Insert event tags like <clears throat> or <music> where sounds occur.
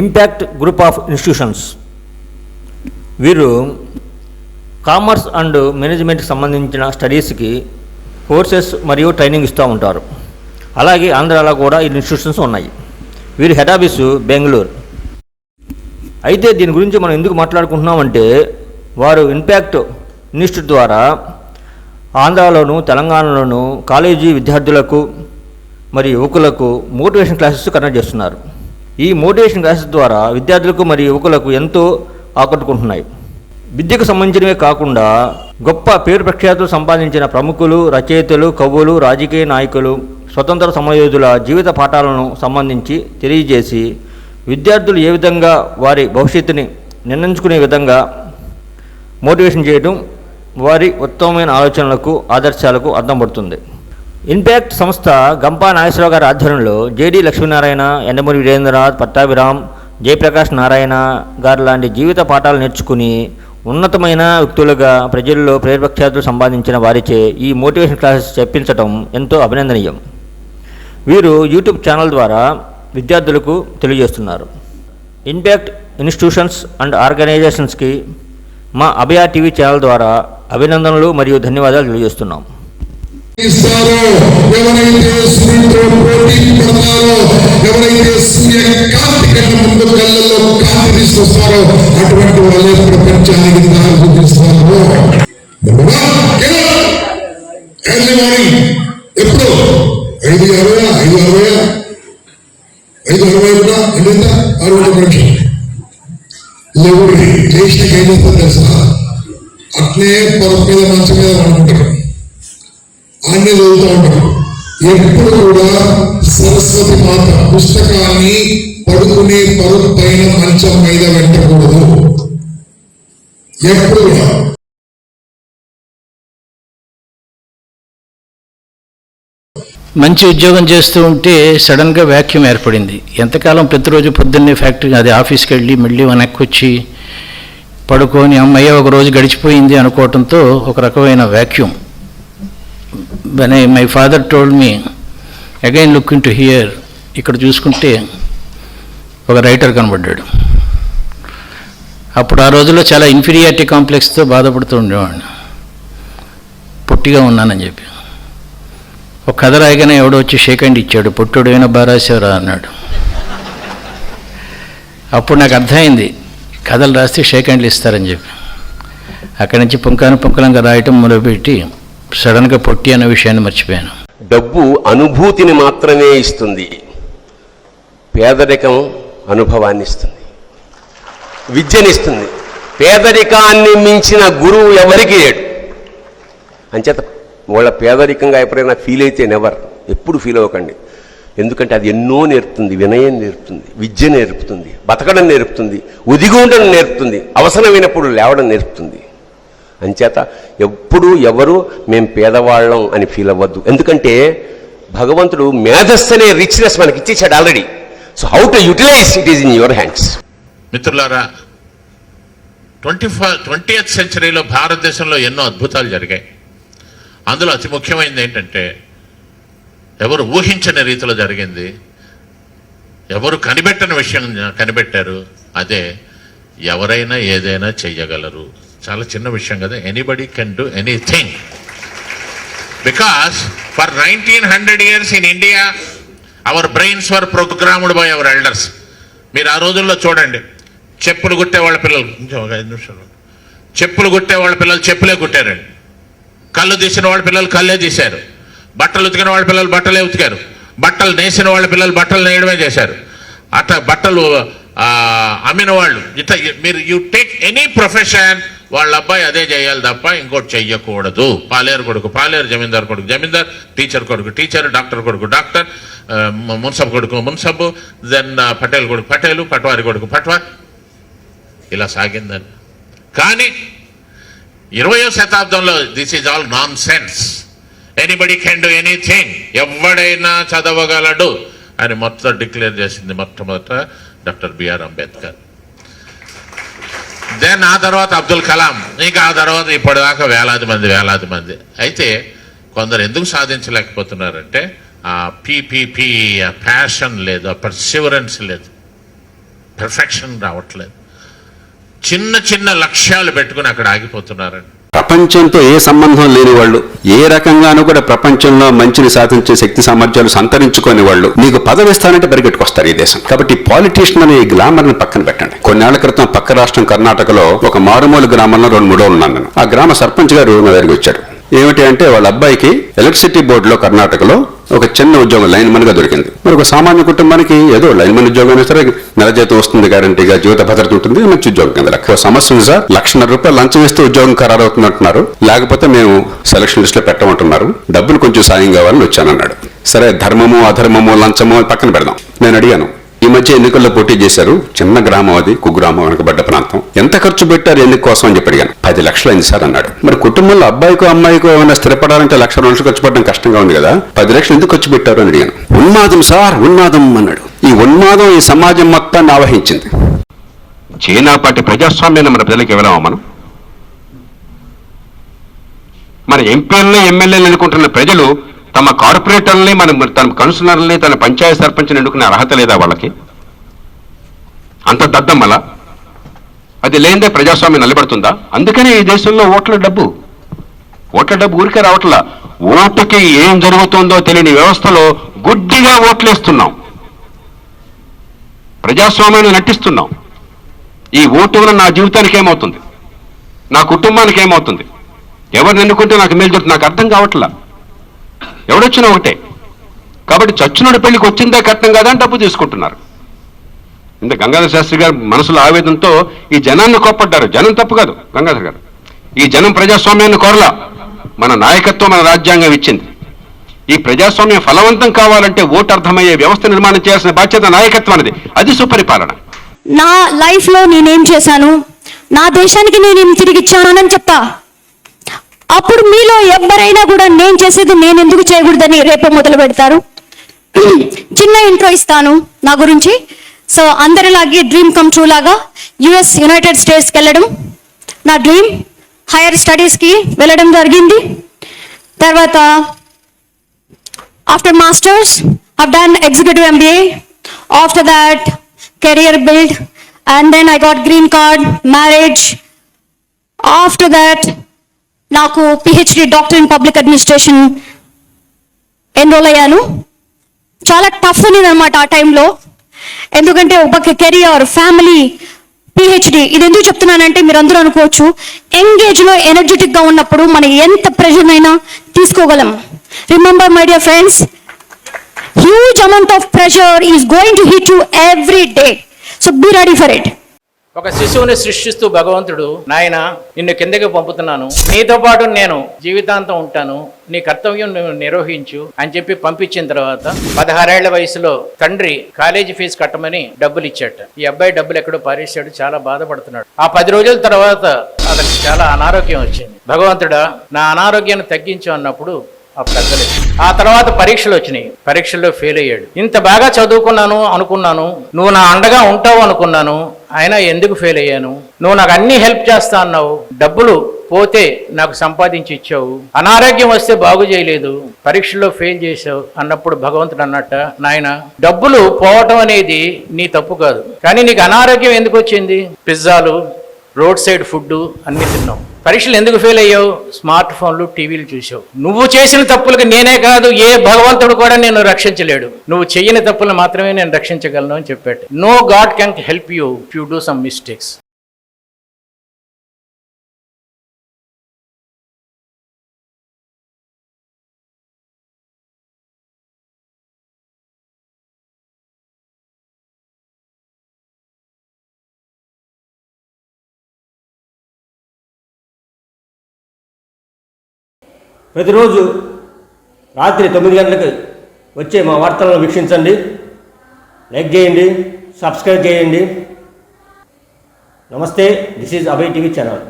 Impact group of institutions వీరు commerce and మేనేజ్మెంట్కి సంబంధించిన స్టడీస్కి కోర్సెస్ మరియు ట్రైనింగ్ ఇస్తూ ఉంటారు. అలాగే ఆంధ్రాలో కూడా ఈ ఇన్స్టిట్యూషన్స్ ఉన్నాయి. వీరి హెడ్ ఆఫీసు బెంగళూరు. అయితే దీని గురించి మనం ఎందుకు మాట్లాడుకుంటున్నామంటే వారు ఇంపాక్ట్ ఇన్స్టిట్యూట్ ద్వారా ఆంధ్రాలోను తెలంగాణలోను కాలేజీ విద్యార్థులకు మరియు యువకులకు మోటివేషన్ క్లాసెస్ కండక్ట్ చేస్తున్నారు. ఈ మోటివేషన్ క్లాసెస్ ద్వారా విద్యార్థులకు మరియు యువకులకు ఎంతో ఆకట్టుకుంటున్నాయి. విద్యకు సంబంధించినవే కాకుండా గొప్ప పేరు ప్రఖ్యాతులు సంపాదించిన ప్రముఖులు రచయితలు కవులు రాజకీయ నాయకులు స్వతంత్ర సమరయోధుల జీవిత పాఠాలను సంబంధించి తెలియజేసి విద్యార్థులు ఏ విధంగా వారి భవిష్యత్తుని నిర్ణయించుకునే విధంగా మోటివేషన్ చేయడం వారి ఉత్తమమైన ఆలోచనలకు ఆదర్శాలకు అర్థం పడుతుంది. ఇన్పాక్ట్ సంస్థ గంపా నాగేశ్వరరావు గారి ఆధ్వర్యంలో జేడి లక్ష్మీనారాయణ ఎండమూరి వీరేంద్రనాథ్ పట్టాభిరామ్ జయప్రకాష్ నారాయణ గారు లాంటి జీవిత పాఠాలు నేర్చుకుని ఉన్నతమైన వ్యక్తులుగా ప్రజల్లో ప్రేరపక్షాతులు సంపాదించిన వారిచే ఈ మోటివేషన్ క్లాసెస్ చెప్పించటం ఎంతో అభినందనీయం. వీరు యూట్యూబ్ ఛానల్ ద్వారా విద్యార్థులకు తెలియజేస్తున్నారు. ఇంపాక్ట్ ఇన్స్టిట్యూషన్స్ అండ్ ఆర్గనైజేషన్స్కి మా అభయ టీవీ ఛానల్ ద్వారా అభినందనలు మరియు ధన్యవాదాలు తెలియజేస్తున్నాం. ఇస్తారో. ఎవరైతే సూర్యుడితో పోటీ పడతారో ఎవరైతే సూర్య కాంతి కన్నా ముందు కళ్ళల్లో కాంతి తీసుకొస్తారో అటువంటి వాళ్ళే ప్రపంచానికి దారి చూపిస్తారు. ఎర్లీ మార్నింగ్ ఎప్పుడు? ఐదు అరవై ఐదు అరవై. ఐదు అరవై కూడా ఎంత అరవై ఒకటి లేవుడి లేచిన ఏం చేస్తారు తెలుసా? అట్లే పొరపు మీద మంచం మీద అనుకుంటారు అన్ని చదువుతూ ఉంటాం ఎప్పుడు కూడా సరస్వతి మాత పుస్తకాన్ని పడుకునే పరుపు పైన మంచం మీద పెట్టకూడదు. ఎప్పుడు కూడా. మంచి ఉద్యోగం చేస్తూ ఉంటే సడన్గా వ్యాక్యూమ్ ఏర్పడింది. ఎంతకాలం ప్రతిరోజు పొద్దున్నే ఫ్యాక్టరీ అది ఆఫీస్కి వెళ్ళి మళ్ళీ వెనక్కి వచ్చి పడుకొని అమ్మయ్య ఒక రోజు గడిచిపోయింది అనుకోవటంతో ఒక రకమైన vacuum. బనే my father told me again look into here ఇక్కడ చూసుకుంటే ఒక రైటర్ కనబడ్డాడు. అప్పుడు ఆ రోజుల్లో చాలా ఇన్ఫీరియారిటీ కాంప్లెక్స్తో బాధపడుతూ ఉండేవాడిని. పొట్టిగా ఉన్నానని చెప్పి. ఒక కథ రాయగానే ఎవడో వచ్చి షేక్ హ్యాండ్ ఇచ్చాడు పొట్టుడు అయినా బారాసేవరా అన్నాడు. అప్పుడు నాకు అర్థమైంది కథలు రాస్తే షేక్ హ్యాండ్లు ఇస్తారని చెప్పి. అక్కడి నుంచి పుంకాను పుంకలంగా రాయటం మొదలుపెట్టి సడన్గా పొట్టి అనే విషయాన్ని మర్చిపోయాను. డబ్బు అనుభూతిని మాత్రమే ఇస్తుంది. పేదరికం అనుభవాన్ని ఇస్తుంది. విద్యనిస్తుంది పేదరికాన్ని మించిన గురువు ఎవరికి లేడు. అంచేత వాళ్ళ పేదరికంగా ఎప్పుడైనా ఫీల్ అయితే నెవర్ ఎప్పుడు ఫీల్ అవ్వకండి. ఎందుకంటే అది ఎన్నో నేర్పుతుంది వినయం నేర్పుతుంది విద్య నేర్పుతుంది బతకడం నేర్పుతుంది ఉదిగుండడం నేర్పుతుంది అవసరమైనప్పుడు లేవడం నేర్పుతుంది. అంచేత ఎప్పుడు ఎవరు మేము పేదవాళ్ళం అని ఫీల్ అవ్వద్దు. ఎందుకంటే భగవంతుడు మేధస్సు అనే రిచ్నెస్ మనకి ఇచ్చేసాడు already so how to utilize it is in your hands మిత్రులారా ట్వంటీ ఫస్ట్ ట్వంటీ సెంచరీలో భారతదేశంలో ఎన్నో అద్భుతాలు జరిగాయి. అందులో అతి ముఖ్యమైనది ఏంటంటే ఎవరు ఊహించని రీతిలో జరిగింది ఎవరు కనిపెట్టని విషయం కనిపెట్టారు అదే ఎవరైనా ఏదైనా చెయ్యగలరు. చాలా చిన్న విషయం కదా. Anybody can do anything because for nineteen hundred years in India our brains were programmed by our elders మీరు ఆ రోజుల్లో చూడండి. చెప్పులు కుట్టే వాళ్ళ పిల్లలు. కొంచెం ఒక ఐదు నిమిషాలు. చెప్పులు కుట్టే వాళ్ళ పిల్లలు చెప్పులే కుట్టారండి కళ్ళు తీసిన వాళ్ళ పిల్లలు కళ్ళే తీశారు. బట్టలు ఉతికిన వాళ్ళ పిల్లలు బట్టలే ఉతికారు. బట్టలు నేసిన వాళ్ళ పిల్లలు బట్టలు నేయడమే చేశారు. అట్లా బట్టలు అమ్మిన వాళ్ళు. ఇట్లా మీరు యూ టేక్ ఎనీ ప్రొఫెషన్ వాళ్ళ అబ్బాయి అదే చేయాలి తప్ప ఇంకోటి చెయ్యకూడదు. పాలేరు కొడుకు పాలేరు జమీందార్ కొడుకు జమీందార్ టీచర్ కొడుకు టీచర్ డాక్టర్ కొడుకు డాక్టర్ మున్సబ్ కొడుకు మున్సబ్ దెన్ పటేల్ కొడుకు పటేలు పట్వారి కొడుకు పట్వార్ ఇలా సాగిందని. కానీ ఇరవయో శతాబ్దంలో this is all nonsense anybody can do anything ఎవడైనా చదవగలడు అని మొత్తం డిక్లేర్ చేసింది మొట్టమొదట డాక్టర్ బిఆర్ అంబేద్కర్. దెన్ ఆ తర్వాత అబ్దుల్ కలాం. ఇంకా ఆ తర్వాత ఇప్పటిదాకా వేలాది మంది వేలాది మంది. అయితే కొందరు ఎందుకు సాధించలేకపోతున్నారంటే ఆ పీపీపీ ఆ ప్యాషన్ లేదు ఆ పర్సివరెన్స్ లేదు. పర్ఫెక్షన్ రావట్లేదు. చిన్న చిన్న లక్ష్యాలు పెట్టుకుని అక్కడ ఆగిపోతున్నారండి ప్రపంచంతో ఏ సంబంధం లేని వాళ్ళు ఏ రకంగానూ కూడా ప్రపంచంలో మంచిని సాధించే శక్తి సామర్థ్యాలు సంతరించుకొని వాళ్ళు నీకు పదవి ఇస్తానంటే పరిగెట్టుకొస్తారు ఈ దేశం. కాబట్టి పాలిటీషియన్ అనే గ్లామర్ని పక్కన పెట్టండి. కొన్నేళ్ళ క్రితం పక్క రాష్ట్రం కర్ణాటకలో ఒక మారుమూల గ్రామంలో రెండు మూడో ఉన్నాను నేను ఆ గ్రామ సర్పంచ్ గారు నా దగ్గరికి వచ్చారు. ఏమిటి అంటే వాళ్ళ అబ్బాయికి ఎలక్ట్రిసిటీ బోర్డులో కర్ణాటకలో ఒక చిన్న ఉద్యోగం లైన్గా దొరికింది. మరి ఒక సామాన్య కుటుంబానికి ఏదో లైన్ మన్ ఉద్యోగం అయినా సరే నెల జీతం వస్తుంది గ్యారంటీగా జీవిత భద్రత ఉంటుంది మంచి ఉద్యోగం కింద. లెక్క సమస్య ఉంది సార్ లక్షన్నర రూపాయలు లంచం ఇస్తే ఉద్యోగం ఖరారు అవుతుంది అంటున్నారు లేకపోతే మేము సెలక్షన్ లిస్ట్లో పెట్టమంటున్నారు. డబ్బులు కొంచెం సాయం కావాలని వచ్చానన్నాడు. సరే ధర్మము అధర్మము లంచము పక్కన పెడదాం. నేను అడిగాను ఈ మధ్య ఎన్నికల్లో పోటీ చేశారు. చిన్న గ్రామం అది కుగ్రామం వెనకబడ్డ ప్రాంతం. ఎంత ఖర్చు పెట్టారు ఎన్ని కోసం అని చెప్పి అడిగాను పది లక్షలు అయింది సార్ అన్నాడు. మరి కుటుంబంలో అబ్బాయికో అమ్మాయికో ఏమైనా స్థిరపడాలంటే లక్ష రెండు లక్షలు ఖర్చు పెట్టడం కష్టంగా ఉంది కదా. పది లక్షలు ఎందుకు ఖర్చు పెట్టారు అని అడిగాను ఉన్మాదం సార్ ఉన్మాదం అన్నాడు. ఈ ఉన్మాదం ఈ సమాజం మొత్తాన్ని ఆవహించింది. చైనాపాటి ప్రజాస్వామ్యాన్ని మన ప్రజలకు ఇవ్వలేమా మనం? మన ఎంపీలను ఎమ్మెల్యేలు ఎన్నుకుంటున్న ప్రజలు తమ కార్పొరేటర్లని మన తన కౌన్సిలర్లని తన పంచాయతీ సర్పంచ్ని ఎన్నుకునే అర్హత లేదా వాళ్ళకి? అంత దద్దమ్మల? అది లేనిదే ప్రజాస్వామ్యం నిలబడుతుందా? అందుకనే ఈ దేశంలో ఓట్ల డబ్బు. ఓట్ల డబ్బు ఊరికే రావట్లా. ఓటుకి ఏం జరుగుతుందో తెలియని వ్యవస్థలో గుడ్డిగా ఓట్లేస్తున్నాం. ప్రజాస్వామ్యాన్ని నటిస్తున్నాం. ఈ ఓటు వల్ల నా జీవితానికి ఏమవుతుంది? నా కుటుంబానికి ఏమవుతుంది? ఎవరిని ఎన్నుకుంటే నాకు మేలు జరుగుతుంది? నాకు అర్థం కావట్లా? ఎవడొచ్చినా ఒకటే. కాబట్టి చచ్చునుడి పెళ్ళికి వచ్చిందే కట్నం కదా అని డబ్బు తీసుకుంటున్నారు. ఇంత గంగాధర శాస్త్రి గారు మనసులో ఆవేదంతో ఈ జనాన్ని కోప్పడ్డారు. జనం తప్పు కాదు గంగాధర్ గారు. ఈ జనం ప్రజాస్వామ్యాన్ని కోరలా. మన నాయకత్వం మన రాజ్యాంగం ఇచ్చింది. ఈ ప్రజాస్వామ్యం ఫలవంతం కావాలంటే ఓటు అర్థమయ్యే వ్యవస్థ నిర్మాణం చేయాల్సిన బాధ్యత నాయకత్వానిది. అది సుపరిపాలన. నా లైఫ్లో నేనేం చేశాను? నా దేశానికి నేను తిరిగి చెప్పా అప్పుడు మీలో ఎవరైనా కూడా నేను చేసేది నేను ఎందుకు చేయకూడదని రేపు మొదలు పెడతారు? <clears throat> చిన్న ఇంట్రో ఇస్తాను నా గురించి. సో అందరిలాగే డ్రీమ్ కమ్ ట్రూ లాగా యుఎస్ యునైటెడ్ స్టేట్స్కి వెళ్ళడం నా డ్రీమ్ హైయర్ స్టడీస్కి వెళ్ళడం జరిగింది. తర్వాత after masters i've done executive mba after that career build. And then i got green card marriage. After that నాకు PhD doctor in public administration enrol అయ్యాను. చాలా టఫ్ ఉన్నదనమాట ఆ టైంలో ఎందుకంటే ఒక కెరియర్ ఫ్యామిలీ పిహెచ్డి ఇది ఎందుకు చెప్తున్నానంటే మీరు అందరూ అనుకోవచ్చు ఎంగేజ్లో ఎనర్జెటిక్గా ఉన్నప్పుడు మనం ఎంత ప్రెషర్నైనా అయినా తీసుకోగలం. Remember my dear friends huge amount of pressure is going to hit you every day so be ready for it ఒక శిశువుని సృష్టిస్తూ భగవంతుడు నాయన నిన్ను కిందకి పంపుతున్నాను. నీతో పాటు నేను జీవితాంతం ఉంటాను. నీ కర్తవ్యం నువ్వు నిర్వహించు అని చెప్పి పంపించిన తర్వాత పదహారేళ్ళ వయసులో తండ్రి కాలేజీ ఫీజు కట్టమని డబ్బులు ఇచ్చాట ఈ అబ్బాయి డబ్బులు ఎక్కడో పారేశాడు చాలా బాధపడుతున్నాడు. ఆ పది రోజుల తర్వాత అతనికి చాలా అనారోగ్యం వచ్చింది. భగవంతుడా నా అనారోగ్యాన్ని తగ్గించు అన్నప్పుడు అప్పుడు తగ్గలేదు ఆ తర్వాత పరీక్షలు వచ్చినాయి. పరీక్షల్లో ఫెయిల్ అయ్యాడు. ఇంత బాగా చదువుకున్నాను అనుకున్నాను. నువ్వు నా అండగా ఉంటావు అనుకున్నాను. అయినా ఎందుకు ఫెయిల్ అయ్యాను? నువ్వు నాకు అన్ని హెల్ప్ చేస్తా అన్నావు. డబ్బులు పోతే నాకు సంపాదించి ఇచ్చావు. అనారోగ్యం వస్తే బాగు చేయలేదు. పరీక్షల్లో ఫెయిల్ చేసావు అన్నప్పుడు భగవంతుడు అన్నట్ట నాయన డబ్బులు పోవటం అనేది నీ తప్పు కాదు. కానీ నీకు అనారోగ్యం ఎందుకు వచ్చింది? పిజ్జాలు రోడ్ సైడ్ ఫుడ్ అన్ని తిన్నావు. పరీక్షలు ఎందుకు ఫెయిల్ అయ్యావు? స్మార్ట్ ఫోన్లు టీవీలు చూసావు. నువ్వు చేసిన తప్పులకు నేనే కాదు ఏ భగవంతుడు కూడా నేను రక్షించలేడు. నువ్వు చెయ్యని తప్పులు మాత్రమే నేను రక్షించగలను అని చెప్పాడు. No God can help you you do some mistakes ప్రతిరోజు రాత్రి తొమ్మిది గంటలకు వచ్చే మా వార్తలను వీక్షించండి. లైక్ చేయండి సబ్స్క్రైబ్ చేయండి. నమస్తే this is Abhay TV channel.